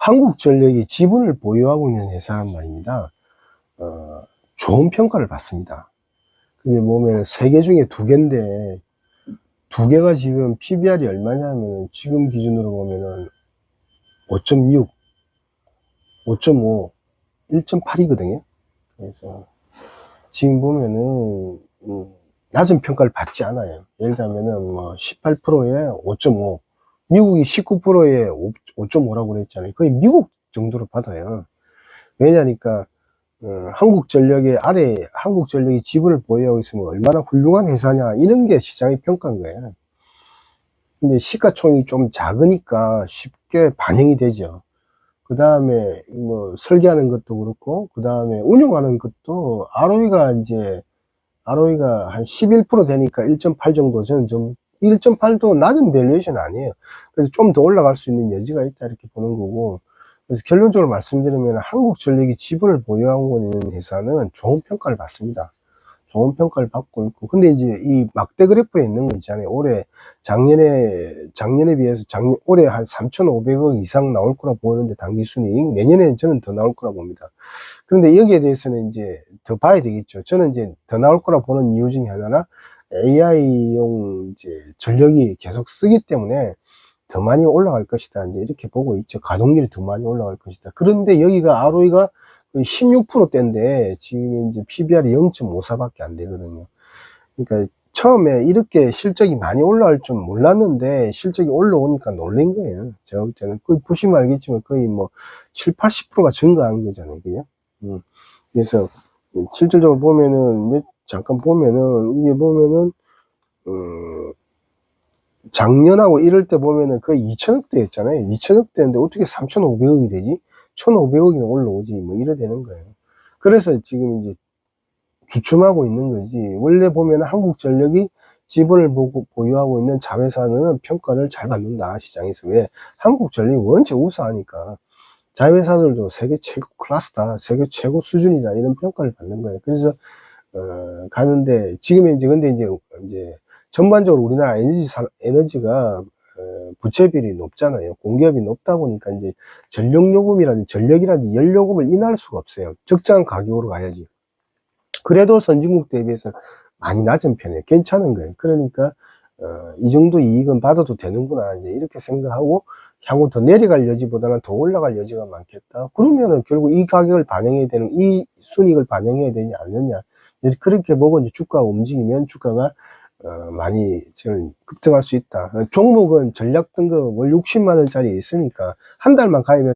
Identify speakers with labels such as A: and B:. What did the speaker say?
A: 한국전력이 지분을 보유하고 있는 회사란 말입니다. 어, 좋은 평가를 받습니다. 근데 보면 세 개 중에 두 개인데 두 개가 지금 PBR이 얼마냐면 지금 기준으로 보면은 5.6, 5.5, 1.8이거든요. 그래서 지금 보면은 음, 낮은 평가를 받지 않아요. 예를 들면은 뭐 18%에 5.5, 미국이 19%에 5.5라고 그랬잖아요. 거의 미국 정도로 받아요. 왜냐니까 어, 한국전력의 아래 한국전력이 지분을 보유하고 있으면 얼마나 훌륭한 회사냐 이런 게 시장의 평가인 거예요. 근데 시가총이 좀 작으니까 쉽게 반영이 되죠. 그 다음에 뭐 설계하는 것도 그렇고 그 다음에 운영하는 것도 ROE가 이제 ROE가 한 11% 되니까 1.8 정도 저는 좀 1.8도 낮은 밸류에이션 아니에요. 그래서 좀 더 올라갈 수 있는 여지가 있다 이렇게 보는 거고 그래서 결론적으로 말씀드리면 한국전력이 지분을 보유하고 있는 회사는 좋은 평가를 받습니다. 좋은 평가를 받고 있고 근데 이제 이 막대 그래프에 있는 거 있잖아요. 올해 작년에 작년에 비해서 작년 올해 한 3,500억 이상 나올 거라 보이는데 단기 순이익 내년에는 저는 더 나올 거라 봅니다. 그런데 여기에 대해서는 이제 더 봐야 되겠죠. 저는 이제 더 나올 거라 보는 이유 중에 하나는 AI용 이제 전력이 계속 쓰기 때문에 더 많이 올라갈 것이다. 이제 이렇게 보고 있죠. 가동률이 더 많이 올라갈 것이다. 그런데 여기가 ROE가 16%대인데 지금 이제 PBR이 0.54밖에 안 되거든요. 그러니까 처음에 이렇게 실적이 많이 올라갈 줄 몰랐는데 실적이 올라오니까 놀란 거예요. 제가 볼 때는 거의 보시면 알겠지만 거의 뭐 7, 80%가 증가한 거잖아요. 그죠? 음. 그래서 실질적으로 보면은 몇- 잠깐 보면은 이게 보면은 음, 작년하고 이럴 때 보면은 거의 2천억대였잖아요. 2천억대인데 어떻게 3,500억이 되지? 1,500억이나 올라오지. 뭐 이래 되는 거예요. 그래서 지금 이제 주춤하고 있는 거지. 원래 보면 한국전력이 지분을 보고 보유하고 있는 자회사는 평가를 잘 받는다 시장에서 왜 한국전력이 원체 우수하니까 자회사들도 세계 최고 클래스다 세계 최고 수준이다 이런 평가를 받는 거예요 그래서 어, 가는데 지금 이제 근데 이제 이제 전반적으로 우리나라 에너지 산 에너지가 어, 부채비율이 높잖아요 공기업이 높다 보니까 이제 전력 요금이라든지 전력이라든지 연료금을 인하할 수가 없어요 적정한 가격으로 가야지 그래도 선진국 대비해서 많이 낮은 편이에요. 괜찮은 거예요. 그러니까 어, 이 정도 이익은 받아도 되는구나 이제 이렇게 생각하고 향후 더 내려갈 여지보다는 더 올라갈 여지가 많겠다. 그러면은 결국 이 가격을 반영해야 되는 이 순익을 반영해야 되지 않느냐. 그렇게 보고 이제 주가가 움직이면 주가가 어, 많이 저는 급등할 수 있다. 종목은 전략 등급 월 60만 원짜리 있으니까 한 달만 가입해